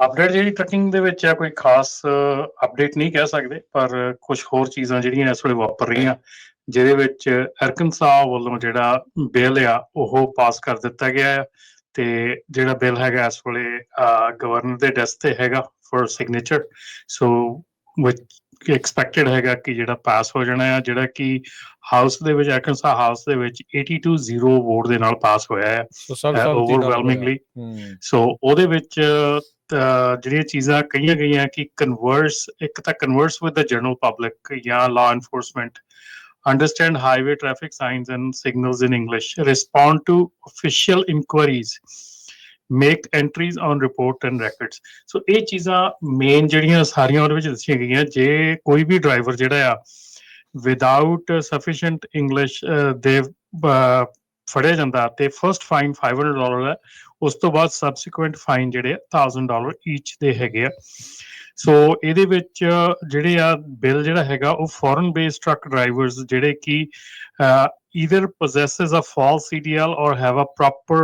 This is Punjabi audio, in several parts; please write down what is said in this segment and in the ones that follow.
ਅਪਡੇਟ ਜਿਹੜੀ ਟਰਕਿੰਗ ਦੇ ਵਿੱਚ ਹੈ ਕੋਈ ਖਾਸ ਅਪਡੇਟ ਨਹੀਂ ਕਹਿ ਸਕਦੇ ਪਰ ਕੁਝ ਹੋਰ ਚੀਜ਼ਾਂ ਜਿਹੜੀਆਂ ਇਸ ਵੇਲੇ ਵਾਪਰ ਰਹੀਆਂ। ਜਿਹਦੇ ਵਿੱਚ ਅਰਕਨਸਾ ਵੱਲੋਂ ਜਿਹੜਾ ਬਿੱਲ ਆ ਉਹ ਪਾਸ ਕਰ ਦਿੱਤਾ ਗਿਆ ਹੈ ਤੇ ਜਿਹੜਾ ਬਿੱਲ ਹੈਗਾ ਇਸ ਵੇਲੇ ਗਵਰਨਰ ਦੇ ਡੈਸਕ ਤੇ ਹੈਗਾ ਫॉर ਸਿਗਨੇਚਰ ਸੋ ਵਿਚ ਐਕਸਪੈਕਟਡ ਹੈਗਾ ਕਿ ਜਿਹੜਾ ਪਾਸ ਹੋ ਜਾਣਾ ਹੈ ਜਿਹੜਾ ਕਿ ਹਾਊਸ ਦੇ ਵਿੱਚ ਅਰਕਨਸਾ ਹਾਊਸ ਦੇ ਵਿੱਚ 82 0 ਵੋਟ ਦੇ ਨਾਲ ਪਾਸ ਹੋਇਆ ਹੈ। ਓਵਰਵੈਲਮਿੰਗਲੀ ਸੋ ਉਹਦੇ ਵਿੱਚ ਜਿਹੜੀਆਂ ਚੀਜ਼ਾਂ ਕਹੀਆਂ ਗਈਆਂ ਕਿ ਕਨਵਰਸ ਇੱਕ ਤਾਂ converse with the general public ਜਾਂ law enforcement understand highway traffic signs and signals in english, respond to official inquiries, make entries on report and records. So ਇਹ ਚੀਜ਼ਾਂ ਮੇਨ ਜਿਹੜੀਆਂ ਸਾਰੀਆਂ ਉਹਦੇ ਵਿੱਚ ਦੱਸੀਆਂ ਗਈਆਂ, ਜੇ ਕੋਈ ਵੀ ਡਰਾਈਵਰ ਜਿਹੜਾ ਆ ਵਿਦਆਊਟ ਸਫੀਸ਼ੀਐਂਟ ਇੰਗਲਿਸ਼ ਦੇ ਫੜਿਆ ਜਾਂਦਾ ਤੇ ਫਰਸਟ ਫਾਈਨ 500 ਡਾਲਰ ਹੈ ਉਸ ਤੋਂ ਬਾਅਦ ਸਬਸੀਕੁਐਂਟ ਫਾਈਨ ਜਿਹੜੇ 1000 ਡਾਲਰ ਈਚ ਦੇ ਹੈਗੇ ਆ। ਸੋ ਇਹਦੇ ਵਿੱਚ ਜਿਹੜੇ ਆ ਬਿੱਲ ਜਿਹੜਾ ਹੈਗਾ, ਉਹ ਫੋਰਨ ਬੇਸਡ ਟਰੱਕ ਡਰਾਈਵਰਸ ਜਿਹੜੇ ਕਿ either possesses a false CDL or have a proper,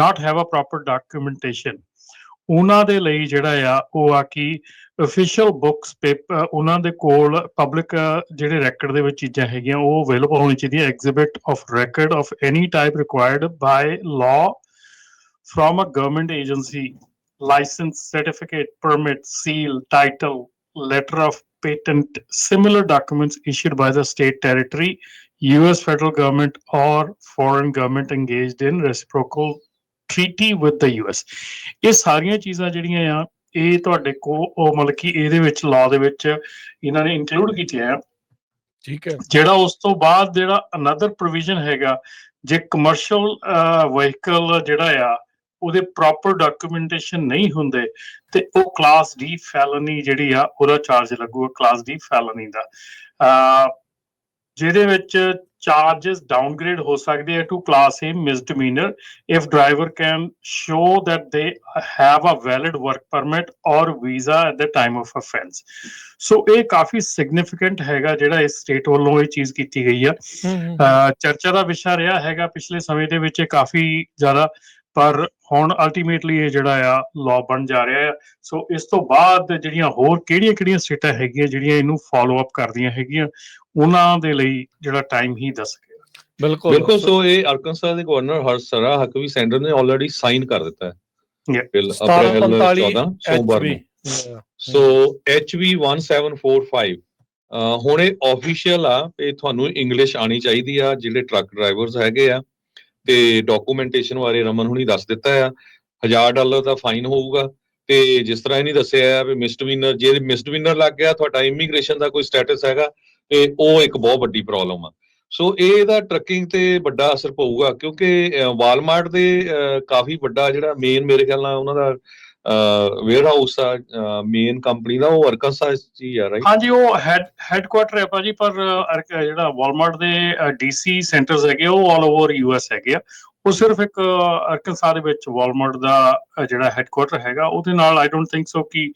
not have a proper documentation ਉਹਨਾਂ ਦੇ ਲਈ ਜਿਹੜਾ ਆ, ਉਹ ਆ ਕਿ ਅਫੀਸ਼ੀਅਲ ਬੁੱਕਸ ਪੇਪਰ ਉਹਨਾਂ ਦੇ ਕੋਲ ਪਬਲਿਕ ਜਿਹੜੇ ਰੈਕੋਰਡ ਦੇ ਵਿੱਚ ਚੀਜ਼ਾਂ ਹੈਗੀਆਂ, ਉਹ ਅਵੇਲੇਬਲ ਹੋਣੀ ਚਾਹੀਦੀਆਂ exhibit of record of any type required by law from a government agency license certificate permit seal title letter of patent similar documents issued by the state territory us federal government or foreign government engaged in reciprocal treaty with the us ਇਹ ਸਾਰੀਆਂ ਚੀਜ਼ਾਂ ਜਿਹੜੀਆਂ ਆ ਇਹ ਤੁਹਾਡੇ ਕੋ ਉਹ ਮਤਲਬ ਕਿ ਇਹਦੇ ਵਿੱਚ ਲਾਅ ਦੇ ਵਿੱਚ ਇਹਨਾਂ ਨੇ ਇਨਕਲੂਡ ਕੀਤੀਆਂ ਆ ਠੀਕ ਹੈ ਜਿਹੜਾ ਉਸ ਤੋਂ ਬਾਅਦ ਜਿਹੜਾ ਅਨਦਰ ਪ੍ਰੋਵੀਜ਼ਨ ਹੈਗਾ ਜੇ ਕਮਰਸ਼ੀਅਲ ਵਹੀਕਲ ਜਿਹੜਾ ਆ ਉਹਦੇ ਪ੍ਰੋਪਰ ਡਾਕੂਮੈਂਟੇਸ਼ਨ ਨਹੀਂ ਹੁੰਦੇ ਤੇ ਉਹ ਕਲਾਸ ਡੀ ਫੈਲਨੀ ਜਿਹੜੀ ਆ ਉਹਦਾ ਚਾਰਜ ਲੱਗੂਗਾ ਕਲਾਸ ਡੀ ਫੈਲਨੀ ਦਾ। ਅਹ, ਜਿਹਦੇ ਵਿੱਚ ਚਾਰजेस ਡਾਊਨਗ੍ਰੇਡ ਹੋ ਸਕਦੇ ਆ to class A misdemeanour if driver can show that they have a valid work permit or visa at the time of offense so ਇਹ ਕਾਫੀ ਸਿਗਨੀਫੀਕੈਂਟ ਹੈਗਾ ਜਿਹੜਾ ਇਸ ਸਟੇਟ ਵੱਲੋਂ ਇਹ ਚੀਜ਼ ਕੀਤੀ ਗਈ ਆ। ਚਰਚਾ ਦਾ ਵਿਸ਼ਾ ਰਿਹਾ ਹੈਗਾ ਪਿਛਲੇ ਸਮੇਂ ਦੇ ਵਿੱਚ ਇਹ ਕਾਫੀ ਜ਼ਿਆਦਾ ਪਰ ਹੁਣ ਅਲਟੀਮੇਟਲੀ ਇਹ ਜਿਹੜਾ ਆ ਲਾਅ ਬਣ ਜਾ ਰਿਹਾ ਆ। ਸੋ ਇਸ ਤੋਂ ਬਾਅਦ ਜਿਹੜੀਆਂ ਹੋਰ ਕਿਹੜੀਆਂ-ਕਿਹੜੀਆਂ ਸਟੇਟਾਂ ਹੈਗੀਆਂ ਜਿਹੜੀਆਂ ਇਹਨੂੰ ਫਾਲੋ ਅਪ ਕਰਦੀਆਂ ਹੈਗੀਆਂ ਉਹਨਾਂ ਦੇ ਲਈ ਜਿਹੜਾ ਟਾਈਮ ਹੀ ਦੱਸ ਸਕੇਗਾ ਬਿਲਕੁਲ। ਬਿਲਕੁਲ ਸੋ ਇਹ ਅਰਕਨਸਾ ਦੇ ਗਵਰਨਰ ਹਰਸਰਾ ਹਕਵੀ ਸੈਂਡਰ ਨੇ ਆਲਰੇਡੀ ਸਾਈਨ ਕਰ ਦਿੱਤਾ ਹੈ. ਬਿੱਲ ਅਪ੍ਰੈਲ 1745 14 ਸੋਮਵਾਰ HB, ਨੂੰ ਸੋ HV 1745 ਅਹ ਹੁਣ ਇਹ ਆਫੀਸ਼ੀਅਲ ਆ ਇਹ ਤੁਹਾਨੂੰ ਇੰਗਲਿਸ਼ ਆਣੀ ਚਾਹੀਦੀ ਆ ਜਿਹੜੇ ਟਰੱਕ ਡਰਾਈਵਰਸ ਹੈਗੇ ਆ। ਤੇ ਡਾਕੂਮੈਂਟੇਸ਼ਨ ਬਾਰੇ ਰਮਨ ਹੁਣੀ ਦੱਸ ਦਿੱਤਾ ਆ। 1000 ਡਾਲਰ ਦਾ ਫਾਈਨ ਹੋਊਗਾ ਤੇ ਜਿਸ ਤਰ੍ਹਾਂ ਇਹਨੇ ਦੱਸਿਆ ਆ ਵੀ ਮਿਸਡਮੀਨਰ ਜੇ ਮਿਸਡਮੀਨਰ ਲੱਗ ਗਿਆ ਤੁਹਾਡਾ ਇਮੀਗ੍ਰੇਸ਼ਨ ਦਾ ਕੋਈ ਸਟੇਟਸ ਹੈਗਾ ਤੇ ਉਹ ਇੱਕ ਬਹੁਤ ਵੱਡੀ ਪ੍ਰੋਬਲਮ ਆ। ਸੋ ਇਹਦਾ ਟਰੱਕਿੰਗ ਤੇ ਵੱਡਾ ਅਸਰ ਪਊਗਾ ਕਿਉਂਕਿ ਵਾਲਮਾਰਟ ਦੇ ਅਹ, ਕਾਫੀ ਵੱਡਾ ਜਿਹੜਾ ਮੇਨ ਮੇਰੇ ਖਿਆਲ ਨਾਲ ਉਹਨਾਂ ਦਾ ਵੇਅਰ ਹਾਊਸ ਆ ਮੇਨ ਕੰਪਨੀ ਦਾ, ਉਹ ਅਰਕਾਨਸਾ ਚ ਆ ਰਾਈਟ ਹਾਂਜੀ, ਉਹ ਹੈਡ ਹੈਡਕੁਆਟਰ ਹੈ ਭਾਜੀ, ਪਰ ਜਿਹੜਾ ਵਾਲਮਾਰਟ ਦੇ ਡੀਸੀ ਸੈਂਟਰਸ ਹੈਗੇ, ਉਹ ਆਲ ਓਵਰ ਯੂਐਸ ਹੈਗੇ ਆ। ਉਹ ਸਿਰਫ ਇੱਕ ਅਰਕਨਸਾ ਦੇ ਵਿੱਚ ਵਾਲਮਾਰਟ ਦਾ ਜਿਹੜਾ ਹੈਡਕੁਆਟਰ ਹੈਗਾ, ਉਹਦੇ ਨਾਲ ਆਈ ਡੋਨਟ ਥਿੰਕ ਸੋ ਕਿ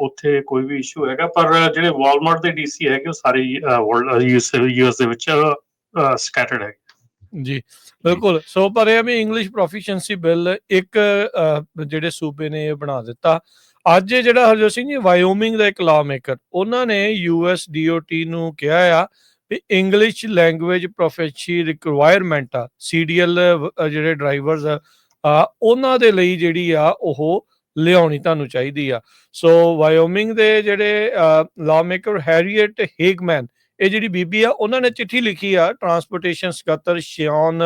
ਉੱਥੇ ਕੋਈ ਵੀ ਇਸ਼ੂ ਹੈਗਾ, ਪਰ ਜਿਹੜੇ ਵਾਲਮਾਰਟ ਦੇ ਡੀਸੀ ਹੈਗੇ, ਉਹ ਸਾਰੇ ਵਰਲਡ ਯੂਐਸ ਦੇ ਵਿੱਚ ਸਕੈਟਰਡ ਹੈ ਜੀ ਬਿਲਕੁਲ। ਸੋ ਪਰ ਇਹ ਵੀ ਇੰਗਲਿਸ਼ ਪ੍ਰੋਫੀਸ਼ੀਐਂਸੀ ਬਿੱਲ ਇੱਕ ਜਿਹੜੇ ਸੂਬੇ ਨੇ ਇਹ ਬਣਾ ਦਿੱਤਾ। ਅੱਜ ਇਹ ਜਿਹੜਾ ਹਰਜੋਤ ਸਿੰਘ ਜੀ ਵਾਇਓਮਿੰਗ ਦਾ ਇੱਕ ਲਾਅ ਮੇਕਰ ਉਹਨਾਂ ਨੇ ਯੂਐਸ ਡੀਓਟੀ ਨੂੰ ਕਿਹਾ ਆ ਵੀ ਇੰਗਲਿਸ਼ ਲੈਂਗੁਏਜ ਪ੍ਰੋਫੈਸ਼ੀ ਰਿਕੁਆਇਰਮੈਂਟ ਆ ਸੀਡੀਐਲ ਜਿਹੜੇ ਡਰਾਈਵਰਸ ਆ ਉਹਨਾਂ ਦੇ ਲਈ ਜਿਹੜੀ ਆ ਉਹ ਲਿਆਉਣੀ ਤੁਹਾਨੂੰ ਚਾਹੀਦੀ ਆ। ਸੋ ਵਾਇਓਮਿੰਗ ਦੇ ਜਿਹੜੇ ਲਾਅ ਮੇਕਰ ਹੈਰੀਅਟ ਹੇਗਮੈਨ ਇਹ ਜਿਹੜੀ ਬੀਬੀ ਆ, ਉਹਨਾਂ ਨੇ ਚਿੱਠੀ ਲਿਖੀ ਆ ਟਰਾਂਸਪੋਰਟੇਸ਼ਨ ਸਕੱਤਰ ਸ਼ਿਓਨ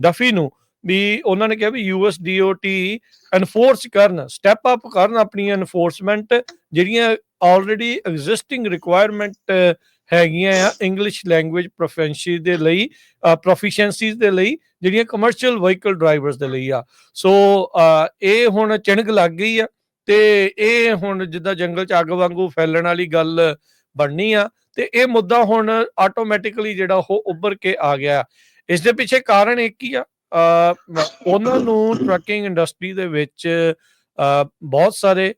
ਡਫੀ ਨੂੰ ਵੀ ਉਹਨਾਂ ਨੇ ਕਿਹਾ ਵੀ ਯੂਐਸਡੀਓਟੀ ਐਨਫੋਰਸ ਕਰਨ ਸਟੈਪ ਅਪ ਕਰਨ ਆਪਣੀ ਐਨਫੋਰਸਮੈਂਟ ਜਿਹੜੀਆਂ ਆਲਰੇਡੀ ਐਗਜ਼ਿਸਟਿੰਗ ਰਿਕੁਆਇਰਮੈਂਟ ਹੈਗੀਆਂ ਆ ਇੰਗਲਿਸ਼ ਲੈਂਗੁਏਜ ਪ੍ਰੋਫੈਂਸ਼ੀ ਦੇ ਲਈ ਪ੍ਰੋਫੀਸ਼ੀਐਂਸੀਜ਼ ਦੇ ਲਈ ਜਿਹੜੀਆਂ ਕਮਰਸ਼ੀਅਲ ਵਹੀਕਲ ਡਰਾਈਵਰਸ ਦੇ ਲਈ ਆ। ਸੋ ਇਹ ਹੁਣ ਚਿਣਗ ਲੱਗ ਗਈ ਆ ਤੇ ਇਹ ਹੁਣ ਜਿੱਦਾਂ ਜੰਗਲ ਚ ਅੱਗ ਵਾਂਗੂ ਫੈਲਣ ਵਾਲੀ ਗੱਲ ਬਣਨੀ ਆ ਤੇ ਇਹ ਮੁੱਦਾ ਹੁਣ ਆਟੋਮੈਟਿਕਲੀ ਜਿਹੜਾ ਉਹ ਉੱਭਰ ਕੇ ਆ ਗਿਆ। ਇਸ ਦੇ ਪਿੱਛੇ ਕਾਰਨ ਇੱਕ ਹੀ ਆ। ਉਹਨਾਂ ਨੂੰ ਟਰੱਕਿੰਗ ਇੰਡਸਟਰੀ ਦੇ ਵਿੱਚ ਬਹੁਤ ਸਾਰੇ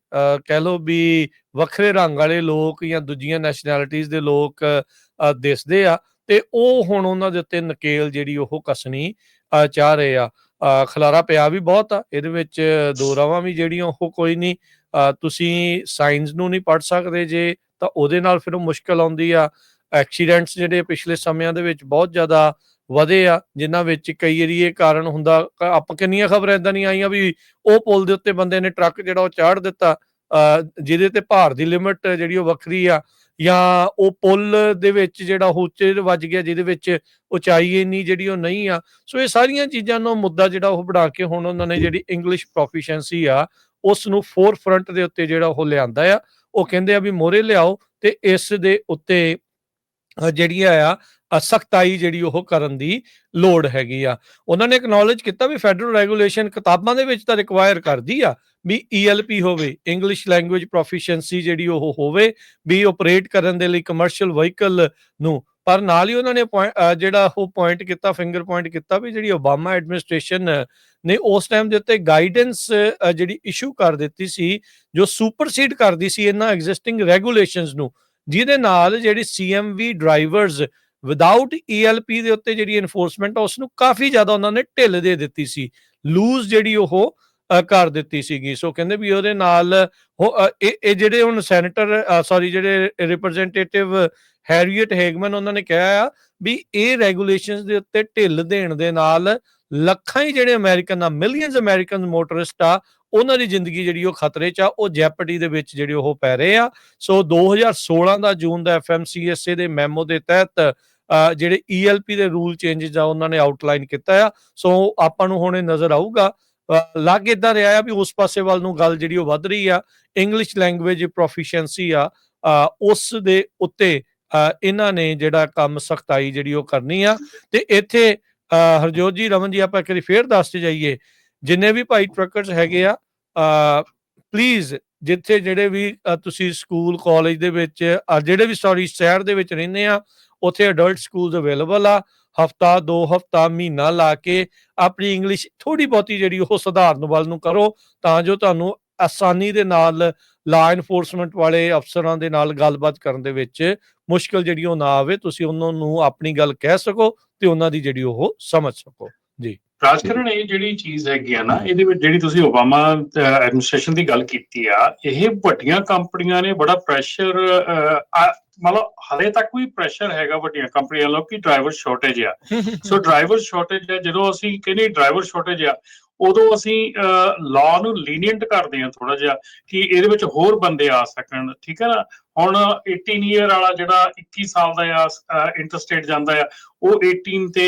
ਕਹਿ ਲੋ ਵੀ ਵੱਖਰੇ ਰੰਗ ਵਾਲੇ ਲੋਕ ਜਾਂ ਦੂਜੀਆਂ ਨੈਸ਼ਨੈਲਿਟੀਜ਼ ਦੇ ਲੋਕ ਦਿਸਦੇ ਆ ਤੇ ਉਹ ਹੁਣ ਉਹਨਾਂ ਦੇ ਉੱਤੇ ਨਕੇਲ ਜਿਹੜੀ ਉਹ ਕਸਣੀ ਚਾਹ ਰਹੇ ਆ। ਅ, ਖਲਾਰਾ ਪਿਆ ਵੀ ਬਹੁਤ ਆ ਇਹਦੇ ਵਿੱਚ ਦੋ ਰਾਵਾਂ ਵੀ ਜਿਹੜੀਆਂ ਉਹ ਕੋਈ ਨਹੀਂ ਤੁਸੀਂ ਸਾਇੰਸ ਨੂੰ ਨਹੀਂ ਪੜ ਸਕਦੇ ਜੇ ਤਾਂ ਉਹਦੇ ਨਾਲ ਫਿਰ ਉਹ ਮੁਸ਼ਕਲ ਆਉਂਦੀ ਆ। ਐਕਸੀਡੈਂਟਸ ਜਿਹੜੇ ਪਿਛਲੇ ਸਮਿਆਂ ਦੇ ਵਿੱਚ ਬਹੁਤ ਜ਼ਿਆਦਾ ਵਧੇ ਆ ਜਿਨ੍ਹਾਂ ਵਿੱਚ ਕਈ ਵਾਰੀ ਇਹ ਕਾਰਨ ਹੁੰਦਾ ਆਪਾਂ ਕਿੰਨੀਆਂ ਖਬਰਾਂ ਇਦਾਂ ਦੀਆਂ ਆਈਆਂ ਵੀ ਉਹ ਪੁਲ ਦੇ ਉੱਤੇ ਬੰਦੇ ਨੇ ਟਰੱਕ ਜਿਹੜਾ ਉਹ ਚਾੜ ਦਿੱਤਾ ਅ, ਜਿਹਦੇ ਤੇ ਭਾਰ ਦੀ ਲਿਮਟ ਜਿਹੜੀ ਉਹ ਵੱਖਰੀ ਆ ਜਾਂ ਉਹ ਪੁਲ ਦੇ ਵਿੱਚ ਜਿਹੜਾ ਉਹ ਉੱਚੇ ਵੱਜ ਗਿਆ ਜਿਹਦੇ ਵਿੱਚ ਉਚਾਈ ਇੰਨੀ ਜਿਹੜੀ ਉਹ ਨਹੀਂ ਆ। ਸੋ ਇਹ ਸਾਰੀਆਂ ਚੀਜ਼ਾਂ ਨੂੰ ਮੁੱਦਾ ਜਿਹੜਾ ਉਹ ਬਣਾ ਕੇ ਹੁਣ ਉਹਨਾਂ ਨੇ ਜਿਹੜੀ ਇੰਗਲਿਸ਼ ਪ੍ਰੋਫੀਸ਼ੀਐਂਸੀ ਆ ਉਸ ਨੂੰ ਫੋਰ ਫਰੰਟ ਦੇ ਉੱਤੇ ਜਿਹੜਾ ਉਹ ਲਿਆਂਦਾ ਆ। ਉਹ ਕਹਿੰਦੇ ਆ ਵੀ ਮੋਰੇ ਲਿਆਓ ਤੇ ਇਸ ਦੇ ਉੱਤੇ ਜਿਹੜੀ ਆ ਸਖਤਾਈ ਜਿਹੜੀ ਉਹ ਕਰਨ ਦੀ ਲੋੜ ਹੈਗੀ ਆ। ਉਹਨਾਂ ਨੇ ਐਕਨੋਲਜ ਕੀਤਾ ਵੀ ਫੈਡਰਲ ਰੈਗੂਲੇਸ਼ਨ ਕਿਤਾਬਾਂ ਦੇ ਵਿੱਚ ਤਾਂ ਰਿਕੁਆਇਰ ਕਰਦੀ ਆ ਵੀ ELP ਹੋਵੇ ਇੰਗਲਿਸ਼ ਲੈਂਗੁਏਜ ਪ੍ਰੋਫੀਸ਼ੀਐਂਸੀ ਜਿਹੜੀ ਉਹ ਹੋਵੇ, ਵੀ ਆਪਰੇਟ ਕਰਨ ਦੇ ਲਈ ਕਮਰਸ਼ੀਅਲ ਵਹੀਕਲ ਨੂੰ ਪਰ ਨਾਲ ਹੀ ਉਹਨਾਂ ਨੇ ਜਿਹੜਾ ਉਹ ਪੁਆਇੰਟ ਕੀਤਾ ਫਿੰਗਰ ਪੁਆਇੰਟ ਕੀਤਾ ਵੀ ਜਿਹੜੀ ਓਬਾਮਾ ਐਡਮਿਨਿਸਟ੍ਰੇਸ਼ਨ ਨੇ ਉਸ ਟਾਈਮ ਦੇ ਉੱਤੇ ਗਾਈਡੈਂਸ ਜਿਹੜੀ ਇਸ਼ੂ ਕਰ ਦਿੱਤੀ ਸੀ ਜੋ ਸੁਪਰਸੀਡ ਕਰਦੀ ਸੀ ਇਹਨਾਂ ਐਗਜ਼ਿਸਟਿੰਗ ਰੈਗੂਲੇਸ਼ਨਸ ਨੂੰ ਜਿਹਦੇ ਨਾਲ ਜਿਹੜੀ ਸੀਐਮਵੀ ਡਰਾਈਵਰਸ ਵਿਦਆਊਟ ELP ਦੇ ਉੱਤੇ ਜਿਹੜੀ ਐਨਫੋਰਸਮੈਂਟ ਉਸ ਨੂੰ ਕਾਫੀ ਜ਼ਿਆਦਾ ਉਹਨਾਂ ਨੇ ਢਿੱਲ ਦੇ ਦਿੱਤੀ ਸੀ ਲੂਜ਼ ਜਿਹੜੀ ਉਹ ਕਰ ਦਿੱਤੀ ਸੀਗੀ। ਸੋ ਕਹਿੰਦੇ ਵੀ ਉਹਦੇ ਨਾਲ ਉਹ, ਇਹ ਇਹ ਜਿਹੜੇ ਹੁਣ ਸੈਨੇਟਰ ਸੌਰੀ ਜਿਹੜੇ ਰਿਪਰੈਜ਼ੈਂਟੇਟਿਵ ਹੈਰੀਅਟ ਹੈਗਮਨ ਉਹਨਾਂ ਨੇ ਕਿਹਾ ਆ ਵੀ ਇਹ ਰੈਗੂਲੇਸ਼ਨਸ ਦੇ ਉੱਤੇ ਢਿੱਲ ਦੇਣ ਦੇ ਨਾਲ ਲੱਖਾਂ ਹੀ ਜਿਹੜੇ ਅਮਰੀਕਨ ਆ ਮਿਲੀਅਨਸ ਅਮਰੀਕਨ ਮੋਟਰਿਸਟ ਆ ਉਹਨਾਂ ਦੀ ਜ਼ਿੰਦਗੀ ਜਿਹੜੀ ਉਹ ਖਤਰੇ 'ਚ ਆ ਉਹ ਜੈਪਟੀ ਦੇ ਵਿੱਚ ਜਿਹੜੇ ਉਹ ਪੈ ਰਹੇ ਆ। ਸੋ 2016 ਦਾ ਜੂਨ ਦਾ ਐਫਐਮਸੀਐਸਏ ਦੇ ਮੈਮੋ ਦੇ ਤਹਿਤ ਅ, ਜਿਹੜੇ ELP ਦੇ ਰੂਲ ਚੇਂਜਸ ਆ ਉਹਨਾਂ ਨੇ ਆਊਟਲਾਈਨ ਕੀਤਾ ਆ। ਸੋ ਆਪਾਂ ਨੂੰ ਹੁਣ ਇਹ ਨਜ਼ਰ ਆਊਗਾ। ਲੱਗ ਇਦਾਂ ਰਿਹਾ ਆ ਵੀ ਉਸ ਪਾਸੇ ਵੱਲ ਨੂੰ ਗੱਲ ਜਿਹੜੀ ਉਹ ਵੱਧ ਰਹੀ ਆ ਇੰਗਲਿਸ਼ ਲੈਂਗੁਏਜ ਪ੍ਰੋਫੀਸ਼ੀਐਂਸੀ ਆ ਉਸ ਦੇ ਉੱਤੇ ਇਹਨਾਂ ਨੇ ਜਿਹੜਾ ਕੰਮ ਸਖਤਾਈ ਜਿਹੜੀ ਉਹ ਕਰਨੀ ਆ ਤੇ ਇੱਥੇ ਅ, ਹਰਜੋਤ ਜੀ ਰਮਨ ਜੀ ਆਪਾਂ ਇੱਕ ਵਾਰੀ ਫੇਰ ਦੱਸਦੇ ਜਾਈਏ ਜਿੰਨੇ ਵੀ ਭਾਈ ਟਰੱਕਰਸ ਹੈਗੇ ਆ ਪਲੀਜ਼ ਜਿੱਥੇ ਜਿਹੜੇ ਵੀ ਤੁਸੀਂ ਸਕੂਲ ਕਾਲਜ ਦੇ ਵਿੱਚ ਜਿਹੜੇ ਵੀ ਸੌਰੀ ਸ਼ਹਿਰ ਦੇ ਵਿੱਚ ਰਹਿੰਦੇ ਆ ਉੱਥੇ ਅਡਲਟ ਸਕੂਲਸ ਅਵੇਲੇਬਲ ਆ ਹਫਤਾ ਦੋ ਹਫਤਾ ਮਹੀਨਾ ਲਾ ਕੇ ਆਪਣੀ ਇੰਗਲਿਸ਼ ਥੋੜੀ ਬਹੁਤੀ ਜਿਹੜੀ ਉਹ ਸੁਧਾਰਨ ਵੱਲ ਨੂੰ ਕਰੋ ਤਾਂ ਜੋ ਤੁਹਾਨੂੰ ਆਸਾਨੀ ਦੇ ਨਾਲ ਲਾ ਐਨਫੋਰਸਮੈਂਟ ਵਾਲੇ ਅਫਸਰਾਂ ਦੇ ਨਾਲ ਗੱਲਬਾਤ ਕਰਨ ਦੇ ਵਿੱਚ ਮੁਸ਼ਕਲ ਜਿਹੜੀ ਉਹ ਨਾ ਆਵੇ ਤੁਸੀਂ ਉਹਨਾਂ ਨੂੰ ਆਪਣੀ ਗੱਲ ਕਹਿ ਸਕੋ ਤੇ ਉਹਨਾਂ ਦੀ ਜਿਹੜੀ ਉਹ ਸਮਝ ਸਕੋ। ਰਾਜਕਰਨ ਇਹ ਜਿਹੜੀ ਚੀਜ਼ ਹੈਗੀ ਆ ਨਾ ਇਹਦੇ ਵਿੱਚ ਜਿਹੜੀ ਤੁਸੀਂ ਓਬਾਮਾ ਐਡਮਿਨਿਸਟ੍ਰੇਸ਼ਨ ਦੀ ਗੱਲ ਕੀਤੀ ਆ ਇਹ ਵੱਡੀਆਂ ਕੰਪਨੀਆਂ ਨੇ ਬੜਾ ਪ੍ਰੈਸ਼ਰ ਮਤਲਬ ਹਲੇ ਤੱਕ ਵੀ ਪ੍ਰੈਸ਼ਰ ਹੈਗਾ ਵੱਡੀਆਂ ਕੰਪਨੀਆਂ ਵੱਲੋਂ ਕਿ ਡਰਾਈਵਰ ਸ਼ਾਰਟੇਜ ਆ। ਸੋ ਡਰਾਈਵਰ ਸ਼ਾਰਟੇਜ ਹੈ ਜਦੋਂ ਅਸੀਂ ਕਹਿੰਦੇ ਡਰਾਈਵਰ ਸ਼ਾਰਟੇਜ ਆ ਉਦੋਂ ਅਸੀਂ ਲਾਅ ਨੂੰ ਲੀਨੀਅੰਟ ਕਰਦੇ ਆ ਥੋੜਾ ਜਿਹਾ ਕਿ ਇਹਦੇ ਵਿੱਚ ਹੋਰ ਬੰਦੇ ਆ ਸਕਣ, ਠੀਕ ਹੈ ਨਾ? ਹੁਣ 18 ਇਅਰ ਵਾਲਾ ਜਿਹੜਾ 21 ਸਾਲ ਦਾ ਆ ਇੰਟਰਸਟੇਟ ਜਾਂਦਾ ਆ, ਉਹ 18 ਤੇ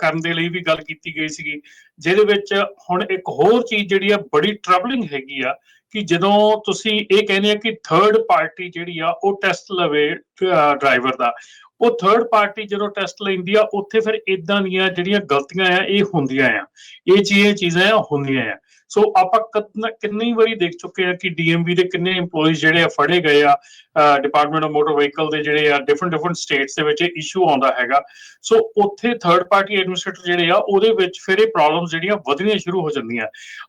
ਕਰਨ ਦੇ ਲਈ ਵੀ ਗੱਲ ਕੀਤੀ ਗਈ ਸੀਗੀ, ਜਿਹਦੇ ਵਿੱਚ ਹੁਣ ਇੱਕ ਹੋਰ ਚੀਜ਼ ਜਿਹੜੀ ਆ ਬੜੀ ਟਰਬਲਿੰਗ ਹੈਗੀ ਆ ਕਿ ਜਦੋਂ ਤੁਸੀਂ ਇਹ ਕਹਿੰਦੇ ਆ ਕਿ ਥਰਡ ਪਾਰਟੀ ਜਿਹੜੀ ਆ ਉਹ ਟੈਸਟ ਲਵੇ ਡਰਾਈਵਰ ਦਾ ਉਹ ਥਰਡ ਪਾਰਟੀ ਜਦੋਂ ਟੈਸਟ ਲੈਂਦੀ ਆ, ਉੱਥੇ ਫਿਰ ਇਦਾਂ ਦੀਆਂ ਜਿਹੜੀਆਂ ਗਲਤੀਆਂ ਆ, ਇਹ ਹੁੰਦੀਆਂ ਆ। ਇਹ ਚੀਜ਼ਾਂ ਚੀਜ਼ਾਂ ਆ, ਹੁੰਦੀਆਂ ਆ। ਸੋ ਆਪਾਂ ਕਿੰਨੀ ਵਾਰੀ ਦੇਖ ਚੁੱਕੇ ਆ ਕਿ ਡੀਐਮਵੀ ਦੇ ਕਿੰਨੇ EMPLOYEES ਜਿਹੜੇ ਆ ਫੜੇ ਗਏ ਆ ਡਿਪਾਰਟਮੈਂਟ ਆਫ ਮੋਟਰ ਵਹੀਕਲ ਦੇ ਜਿਹੜੇ ਆ ਡਿਫਰੈਂਟ ਡਿਫਰੈਂਟ ਸਟੇਟਸ ਦੇ ਵਿੱਚ ਇਸ਼ੂ ਆਉਂਦਾ ਹੈਗਾ। ਸੋ ਉੱਥੇ ਥਰਡ ਪਾਰਟੀ ਐਡਮਿਨਿਸਟ੍ਰੇਟਰ ਜਿਹੜੇ ਆ, ਉਹਦੇ ਵਿੱਚ ਫਿਰ ਇਹ ਪ੍ਰੋਬਲਮਸ ਜਿਹੜੀਆਂ ਵਧਣੀਆਂ ਸ਼ੁਰੂ ਹੋ ਜਾਂਦੀਆਂ।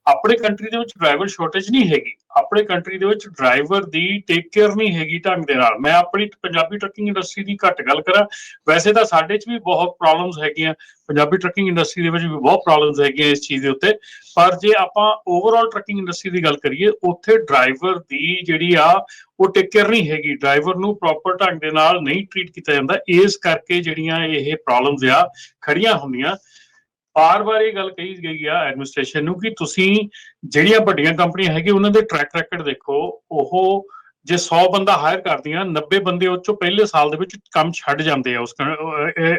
ਆਪਣੇ ਕੰਟਰੀ ਦੇ ਵਿੱਚ ਡਰਾਈਵਰ ਸ਼ਾਰਟੇਜ ਨਹੀਂ ਹੈਗੀ। ਆਪਣੇ ਕੰਟਰੀ ਦੇ ਵਿੱਚ ਡਰਾਈਵਰ ਦੀ ਟੇਕ ਕੇਅਰ ਨਹੀਂ ਹੈਗੀ ਢੰਗ ਦੇ ਨਾਲ। ਮੈਂ ਆਪਣੀ ਪੰਜਾਬੀ ਟਰੱਕਿੰਗ ਇੰਡਸਟਰੀ ਦੀ ਘੱਟ ਗੱਲ ਕਰਾਂ, ਵੈਸੇ ਤਾਂ ਸਾਡੇ 'ਚ ਵੀ ਬਹੁਤ ਪ੍ਰੋਬਲਮਸ ਹੈਗੀਆਂ। ਪੰਜਾਬੀ ਟਰੱਕਿੰਗ ਇੰਡਸਟਰੀ ਦੇ ਵਿੱਚ ਵੀ ਬਹੁਤ ਪ੍ਰੋਬਲਮਸ ਹੈਗੀਆਂ ਇਸ ਚੀਜ਼ ਦੇ ਉੱਤੇ। ਪਰ ਜੇ ਆਪਾਂ ਓਵਰਆਲ ਟਰੱਕਿੰਗ ਇੰਡਸਟਰੀ ਦੀ ਗੱਲ ਕਰੀਏ, ਉੱਥੇ ਡਰਾਈਵਰ ਦੀ ਜਿਹੜੀ ਆ, ਉਹ ਟੇਕ ਕੇਅਰ ਨਹੀਂ ਹੈਗੀ। ਡਰਾਈਵਰ ਨੂੰ ਪ੍ਰੋਪਰ ਢੰਗ ਦੇ ਨਾਲ ਨਹੀਂ ਟ੍ਰੀਟ ਕੀਤਾ ਜਾਂਦਾ। ਇਸ ਕਰਕੇ ਜਿਹੜੀਆਂ ਇਹ ਪ੍ਰੋਬਲਮਸ ਆ ਖੜੀਆਂ ਹੁੰਦੀਆਂ। ਬਾਰ-ਬਾਰ ਇਹ ਗੱਲ ਕਹੀ ਗਈ ਆ ਐਡਮਿਨਿਸਟ੍ਰੇਸ਼ਨ ਨੂੰ ਕਿ ਤੁਸੀਂ ਜਿਹੜੀਆਂ ਵੱਡੀਆਂ ਕੰਪਨੀਆਂ ਹੈਗੀਆਂ, ਉਹਨਾਂ ਦੇ ਟਰੈਕ ਰੈਕੋਰਡ ਦੇਖੋ। ਉਹ ਜੇ 100 ਬੰਦਾ ਹਾਇਰ ਕਰਦੀਆਂ 90 ਬੰਦੇ ਉਹ ਚੋਂ ਪਹਿਲੇ ਸਾਲ ਦੇ ਵਿੱਚ ਕੰਮ ਛੱਡ ਜਾਂਦੇ ਆ ਉਸ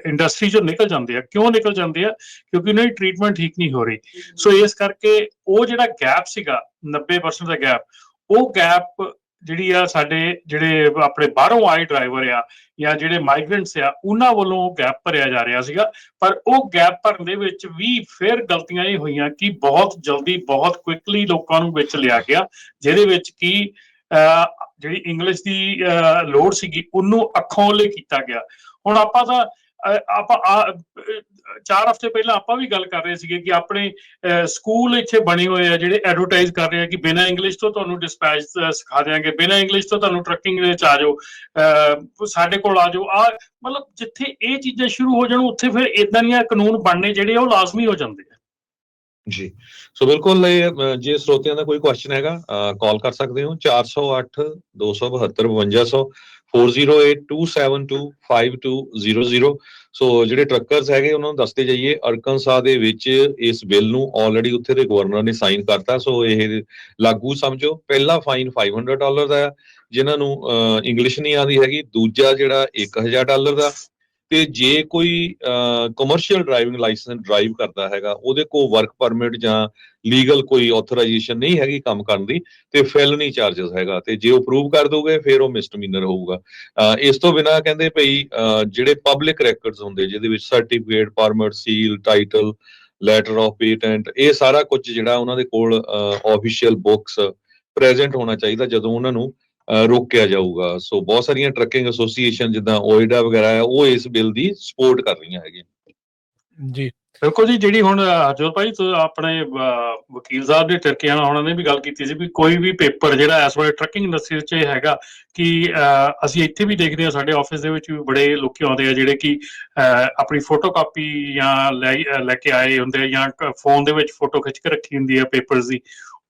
ਇੰਡਸਟਰੀ ਚੋਂ ਨਿਕਲ ਜਾਂਦੇ ਆ। ਕਿਉਂ ਨਿਕਲ ਜਾਂਦੇ ਆ? ਕਿਉਂਕਿ ਉਹਨਾਂ ਦੀ ਟ੍ਰੀਟਮੈਂਟ ਠੀਕ ਨਹੀਂ ਹੋ ਰਹੀ। ਸੋ ਇਸ ਕਰਕੇ ਉਹ ਜਿਹੜਾ ਗੈਪ ਸੀਗਾ 90% ਦਾ ਗੈਪ ਉਹ ਗੈਪ ਜਿਹੜੀ ਆ ਸਾਡੇ ਜਿਹੜੇ ਆਪਣੇ ਬਾਹਰੋਂ ਆਏ ਡਰਾਈਵਰ ਆ ਜਾਂ ਜਿਹੜੇ ਮਾਈਗ੍ਰੈਂਟਸ ਆ ਉਹਨਾਂ ਵੱਲੋਂ ਗੈਪ ਭਰਿਆ ਜਾ ਰਿਹਾ ਸੀਗਾ। ਪਰ ਉਹ ਗੈਪ ਭਰਨ ਦੇ ਵਿੱਚ ਵੀ ਫਿਰ ਗਲਤੀਆਂ ਇਹ ਹੋਈਆਂ ਕਿ ਬਹੁਤ ਜਲਦੀ ਬਹੁਤ ਕੁਇਕਲੀ ਲੋਕਾਂ ਨੂੰ ਵਿੱਚ ਲਿਆ ਗਿਆ ਜਿਹਦੇ ਵਿੱਚ ਕੀ ਜਿਹੜੀ ਇੰਗਲਿਸ਼ ਦੀ ਲੋੜ ਸੀਗੀ ਉਹਨੂੰ ਅੱਖੋਂ ਕੀਤਾ ਗਿਆ। ਹੁਣ ਆਪਾਂ ਤਾਂ ਆਪਾਂ ਆ- ਚਾਰ ਹਫ਼ਤੇ ਪਹਿਲਾਂ ਆਪਾਂ ਵੀ ਗੱਲ ਕਰ ਰਹੇ ਸੀਗੇ ਕਿ ਆਪਣੇ ਅਹ, ਸਕੂਲ ਇੱਥੇ ਬਣੇ ਹੋਏ ਆ ਜਿਹੜੇ ਐਡਵਰਟਾਈਜ਼ ਕਰ ਰਹੇ ਆ ਕਿ ਬਿਨਾਂ ਇੰਗਲਿਸ਼ ਤੋਂ ਤੁਹਾਨੂੰ ਡਿਸਪੈਚ ਸਿਖਾ ਦਿਆਂਗੇ ਬਿਨਾਂ ਇੰਗਲਿਸ਼ ਤੋਂ ਤੁਹਾਨੂੰ ਟਰੱਕਿੰਗ ਦੇ ਵਿੱਚ ਆ ਜਾਓ ਅਹ, ਸਾਡੇ ਕੋਲ ਆ ਜਾਓ। ਆ ਮਤਲਬ ਜਿੱਥੇ ਇਹ ਚੀਜ਼ਾਂ ਸ਼ੁਰੂ ਹੋ ਜਾਣ ਉੱਥੇ ਫਿਰ ਇਦਾਂ ਦੀਆਂ ਕਾਨੂੰਨ ਬਣਨੇ ਜਿਹੜੇ ਆ ਉਹ ਲਾਜ਼ਮੀ ਹੋ ਜਾਂਦੇ ਆ। ਜੀ। ਸੋ ਬਿਲਕੁਲ ਇਹ ਅ, ਜੇ ਸਰੋਤਿਆਂ ਦਾ ਕੋਈ ਕੁਐਸਚਨ ਹੈਗਾ ਕਾਲ ਕਰ ਸਕਦੇ ਹੋ। 408 272 5200 4082725200 ਸੋ ਜਿਹੜੇ ਟਰੱਕਰਸ ਹੈਗੇ ਉਹਨਾਂ ਨੂੰ ਦੱਸਦੇ ਜਾਈਏ ਅਰਕਨਸਾ ਦੇ ਵਿੱਚ ਇਸ ਬਿੱਲ ਨੂੰ ਆਲਰੇਡੀ ਉੱਥੇ ਦੇ ਗਵਰਨਰ ਨੇ ਸਾਈਨ ਕਰਤਾ। ਸੋ ਇਹ ਲਾਗੂ ਸਮਝੋ ਪਹਿਲਾ ਫਾਈਨ 500 ਡਾਲਰ ਦਾ ਹੈ ਜਿਨ੍ਹਾਂ ਨੂੰ ਇੰਗਲਿਸ਼ ਨਹੀਂ ਆਉਂਦੀ ਹੈਗੀ ਦੂਜਾ ਜਿਹੜਾ 1000 ਡਾਲਰ ਦਾ। ਤੇ ਜੇ ਕੋਈ ਕਮਰਸ਼ੀਅਲ ਡਰਾਈਵਿੰਗ ਲਾਇਸੈਂਸ ਡਰਾਈਵ ਕਰਦਾ ਹੈਗਾ, ਉਹਦੇ ਕੋਲ ਵਰਕ ਪਰਮਿਟ ਜਾਂ ਲੀਗਲ ਕੋਈ ਆਥੋਰਾਈਜੇਸ਼ਨ ਨਹੀਂ ਹੈਗੀ ਕੰਮ ਕਰਨ ਦੀ, ਤੇ ਫੈਲਨੀ ਚਾਰजेस ਹੈਗਾ। ਤੇ ਜੇ ਉਹ ਪ੍ਰੂਵ ਕਰ ਦੋਗੇ, ਫਿਰ ਉਹ ਮਿਸਡਮੀਨਰ ਹੋਊਗਾ। ਇਸ ਤੋਂ ਬਿਨਾ ਕਹਿੰਦੇ ਭਈ ਜਿਹੜੇ ਪਬਲਿਕ ਰੈਕੋਰਡਸ ਹੁੰਦੇ, ਜਿਹਦੇ ਵਿੱਚ certificate permit seal title letter of patent ਇਹ ਸਾਰਾ ਕੁਝ ਜਿਹੜਾ ਉਹਨਾਂ ਦੇ ਕੋਲ ਆਫੀਸ਼ੀਅਲ ਬੁੱਕਸ ਪ੍ਰੈਜ਼ੈਂਟ ਹੋਣਾ ਚਾਹੀਦਾ ਜਦੋਂ ਉਹਨਾਂ ਨੂੰ ਰੋਕਿਆ ਜਾਊਗਾ। ਸੋ ਬਹੁਤ ਸਾਰੀਆਂ ਟਰੱਕਿੰਗ ਐਸੋਸੀਏਸ਼ਨ ਜਿੱਦਾਂ ਓਇਡਾ ਵਗੈਰਾ ਹੈ ਉਹ ਇਸ ਬਿੱਲ ਦੀ ਸਪੋਰਟ ਕਰ ਰਹੀਆਂ ਹੈਗੀਆਂ। ਜੀ। ਬਿਲਕੁਲ ਜੀ ਜਿਹੜੀ ਹੁਣ ਹਰਜੋਤ ਭਾਈ ਆਪਣੇ ਵਕੀਲ ਸਾਹਿਬ ਦੇ ਟਰਕੀਆਂ ਉਹਨਾਂ ਨੇ ਵੀ ਗੱਲ ਕੀਤੀ ਸੀ ਵੀ ਕੋਈ ਵੀ ਪੇਪਰ ਜਿਹੜਾ ਇਸ ਵੇਲੇ ਟਰੱਕਿੰਗ ਇੰਡਸਟਰੀ 'ਚ ਹੈਗਾ ਕਿ ਅਸੀਂ ਇੱਥੇ ਵੀ ਦੇਖਦੇ ਹਾਂ ਸਾਡੇ ਆਫਿਸ ਦੇ ਵਿੱਚ ਵੀ ਬੜੇ ਲੋਕੀ ਆਉਂਦੇ ਆ ਜਿਹੜੇ ਕਿ ਅਹ, ਆਪਣੀ ਫੋਟੋਕਾਪੀ ਜਾਂ ਲੈ ਲੈ ਕੇ ਆਏ ਹੁੰਦੇ ਆ ਜਾਂ ਫੋਨ ਦੇ ਵਿੱਚ ਫੋਟੋ ਖਿੱਚ ਕੇ ਰੱਖੀ ਹੁੰਦੀ ਆ ਪੇਪਰਸ ਦੀ।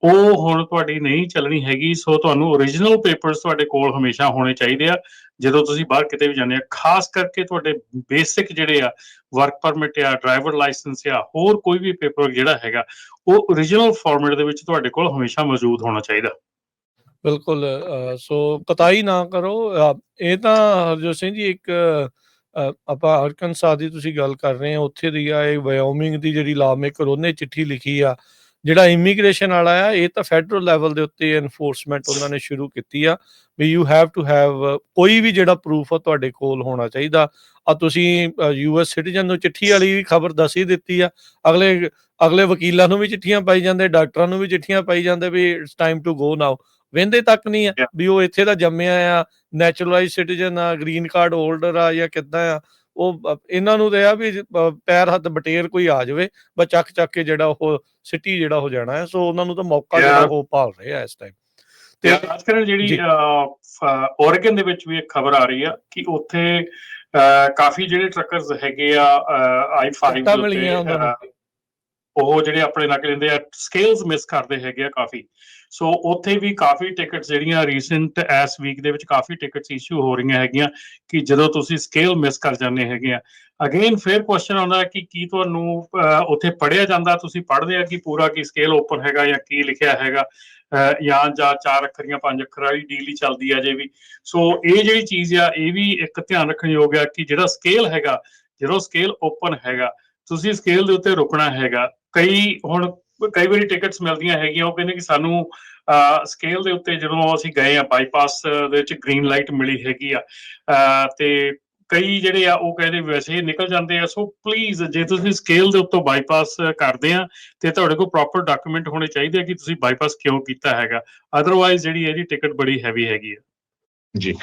ਉਹ ਹੁਣ ਤੁਹਾਡੀ ਨਹੀਂ ਚੱਲਣੀ ਹੈਗੀ ਸੋ ਤੁਹਾਨੂੰ origignal ਪੇਪਰਸ ਤੁਹਾਡੇ ਕੋਲ ਹਮੇਸ਼ਾ ਹੋਣੇ ਚਾਹੀਦੇ ਆ। ਜਦੋਂ ਤੁਸੀਂ ਬਾਹਰ ਕਿਤੇ ਵੀ ਜਾਂਦੇ ਆ ਖਾਸ ਕਰਕੇ ਤੁਹਾਡੇ ਬੇਸਿਕ ਜਿਹੜੇ ਆ ਵਰਕ ਪਰਮਿਟ ਆ ਡਰਾਈਵਰ ਲਾਇਸੈਂਸ ਆ ਹੋਰ ਕੋਈ ਵੀ ਪੇਪਰ ਜਿਹੜਾ ਹੈਗਾ ਉਹ origignal ਫਾਰਮੈਟ ਦੇ ਵਿੱਚ ਤੁਹਾਡੇ ਕੋਲ ਹਮੇਸ਼ਾ ਮੌਜੂਦ ਹੋਣਾ ਚਾਹੀਦਾ। ਬਿਲਕੁਲ ਅ, ਸੋ ਕਤਾਈ ਨਾ ਕਰੋ। ਇਹ ਤਾਂ ਹਰਜੋਤ ਸਿੰਘ ਜੀ ਇੱਕ ਅ, ਆਪਾਂ ਅਰਕਨਸਾ ਦੀ ਤੁਸੀਂ ਗੱਲ ਕਰ ਰਹੇ ਹੋ ਉੱਥੇ ਦੀ ਆ ਇਹ ਵਾਇਓਮਿੰਗ ਦੀ ਜਿਹੜੀ ਲਾ ਮੇਕਰ ਉਹਨੇ ਚਿੱਠੀ ਲਿਖੀ ਆ। ਜਿਹੜਾ ਇਮੀਗ੍ਰੇਸ਼ਨ ਵਾਲਾ ਆ ਇਹ ਤਾਂ ਫੈਡਰਲ ਲੈਵਲ ਦੇ ਉੱਤੇ ਐਨਫੋਰਸਮੈਂਟ ਉਹਨਾਂ ਨੇ ਸ਼ੁਰੂ ਕੀਤੀ ਆ ਵੀ ਯੂ ਹੈਵ ਟੂ ਹੈਵ ਕੋਈ ਵੀ ਜਿਹੜਾ ਪ੍ਰੂਫ ਆ ਤੁਹਾਡੇ ਕੋਲ ਹੋਣਾ ਚਾਹੀਦਾ। ਆ ਤੁਸੀਂ ਯੂਐਸ ਸਿਟੀਜ਼ਨ ਨੂੰ ਚਿੱਠੀ ਵਾਲੀ ਵੀ ਖਬਰ ਦੱਸ ਹੀ ਦਿੱਤੀ ਆ। ਅਗਲੇ ਅਗਲੇ ਵਕੀਲਾਂ ਨੂੰ ਵੀ ਚਿੱਠੀਆਂ ਪਾਈ ਜਾਂਦੇ ਡਾਕਟਰਾਂ ਨੂੰ ਵੀ ਚਿੱਠੀਆਂ ਪਾਈ ਜਾਂਦੇ ਵੀ it's time to go now ਵਹਿੰਦੇ ਤੱਕ ਨਹੀਂ ਆ. ਵੀ ਉਹ ਇੱਥੇ ਦਾ ਜੰਮਿਆ ਆ ਨੈਚੁਰਲਾਈਜ਼ ਸਿਟੀਜ਼ਨ ਆ ਗ੍ਰੀਨ ਕਾਰਡ ਹੋਲਡਰ ਆ ਜਾਂ ਕਿੱਦਾਂ ਆ। ਉਹ ਇਹਨਾਂ ਨੂੰ ਤੇ ਆ ਵੀ ਪੈਰ ਹੱਥ ਬਟੇਰ ਕੋਈ ਆ ਜਾਵੇ ਬਸ ਚੱਕ ਚੱਕ ਕੇ ਜਿਹੜਾ ਉਹ ਸਿਟੀ ਜਿਹੜਾ ਹੋ ਜਾਣਾ ਹੈ ਸੋ ਉਹਨਾਂ ਨੂੰ ਤਾਂ ਮੌਕਾ ਜਿਹੜਾ. ਉਹ ਭਾਲ ਰਹੇ ਆ ਇਸ ਟਾਈਮ ਤੇ ਖਾਸ ਕਰਕੇ ਜਿਹੜੀ ਜੀ। ਓਰੇਗਨ ਦੇ ਵਿੱਚ ਵੀ ਇੱਕ ਖਬਰ ਆ ਰਹੀ ਆ ਕਿ ਉੱਥੇ ਕਾਫੀ ਜਿਹੜੇ ਟਰੱਕਰਸ ਹੈਗੇ ਆ i5 ਟਿਕਟਾਂ ਮਿਲੀਆਂ ਉਹਨਾਂ ਨੂੰ। ਉਹ ਜਿਹੜੇ ਆਪਣੇ ਨੱਕ ਲੈਂਦੇ ਆ ਸਕੇਲਸ ਮਿਸ ਕਰਦੇ ਹੈਗੇ ਆ ਕਾਫੀ। ਸੋ ਉੱਥੇ ਵੀ ਕਾਫੀ ਟਿਕਟਸ ਜਿਹੜੀਆਂ ਰੀਸੈਂਟ ਐਸ ਵੀਕ ਦੇ ਵਿੱਚ ਕਾਫੀ ਟਿਕਟਸ ਇਸ਼ੂ ਹੋ ਰਹੀਆਂ ਹੈਗੀਆਂ ਕਿ ਜਦੋਂ ਤੁਸੀਂ ਸਕੇਲ ਮਿਸ ਕਰ ਜਾਂਦੇ ਹੈਗੇ ਆ। ਅਗੇਨ ਫੇਰ ਕੁਐਸਚਨ ਆਉਂਦਾ ਕਿ ਕੀ ਤੁਹਾਨੂੰ ਉੱਥੇ ਪੜਿਆ ਜਾਂਦਾ? ਤੁਸੀਂ ਪੜ੍ਹਦੇ ਆ ਕਿ ਪੂਰਾ ਕੀ ਸਕੇਲ ਓਪਨ ਹੈਗਾ ਜਾਂ ਕੀ ਲਿਖਿਆ ਹੈਗਾ? ਅਹ, ਜਾਂ ਜਾਂ ਚਾਰ ਅੱਖਰੀਆਂ ਪੰਜ ਅੱਖਰ ਵਾਲੀ ਡੀਲ ਹੀ ਚੱਲਦੀ ਆ ਜੇ ਵੀ। ਸੋ ਇਹ ਜਿਹੜੀ ਚੀਜ਼ ਆ ਇਹ ਵੀ ਇੱਕ ਧਿਆਨ ਰੱਖਣ ਯੋਗ ਆ ਕਿ ਜਿਹੜਾ ਸਕੇਲ ਹੈਗਾ ਜਦੋਂ ਸਕੇਲ ਓਪਨ ਹੈਗਾ ਤੁਸੀਂ ਸਕੇਲ ਦੇ ਉੱਤੇ ਰੁਕਣਾ ਹੈਗਾ। ਕਈ ਹੁਣ ਕਈ ਵਾਰੀ ਟਿਕਟਸ ਮਿਲਦੀਆਂ ਹੈਗੀਆਂ, ਉਹ ਕਹਿੰਦੇ ਕਿ ਸਾਨੂੰ ਸਕੇਲ ਦੇ ਉੱਤੇ ਜਦੋਂ ਅਸੀਂ ਗਏ ਆ ਬਾਈਪਾਸ ਦੇ ਵਿੱਚ ਗ੍ਰੀਨ ਲਾਈਟ ਮਿਲੀ ਹੈਗੀ ਆ ਤੇ ਕਈ ਜਿਹੜੇ ਆ, ਉਹ ਕਹਿੰਦੇ ਵੈਸੇ ਨਿਕਲ ਜਾਂਦੇ ਆ ਸੋ ਪਲੀਜ਼ ਜੇ ਤੁਸੀਂ ਸਕੇਲ ਦੇ ਉੱਤੋਂ ਬਾਈਪਾਸ ਕਰਦੇ ਆ, ਤੇ ਤੁਹਾਡੇ ਕੋਲ ਪ੍ਰੋਪਰ ਡਾਕੂਮੈਂਟ ਹੋਣੇ ਚਾਹੀਦੇ ਆ ਕਿ ਤੁਸੀਂ ਬਾਈਪਾਸ ਕਿਉਂ ਕੀਤਾ ਹੈਗਾ। ਅਦਰਵਾਈਜ਼ ਜਿਹੜੀ ਹੈ ਜੀ ਟਿਕਟ ਬੜੀ ਹੈਵੀ ਹੈਗੀ ਆ। ਜੀ।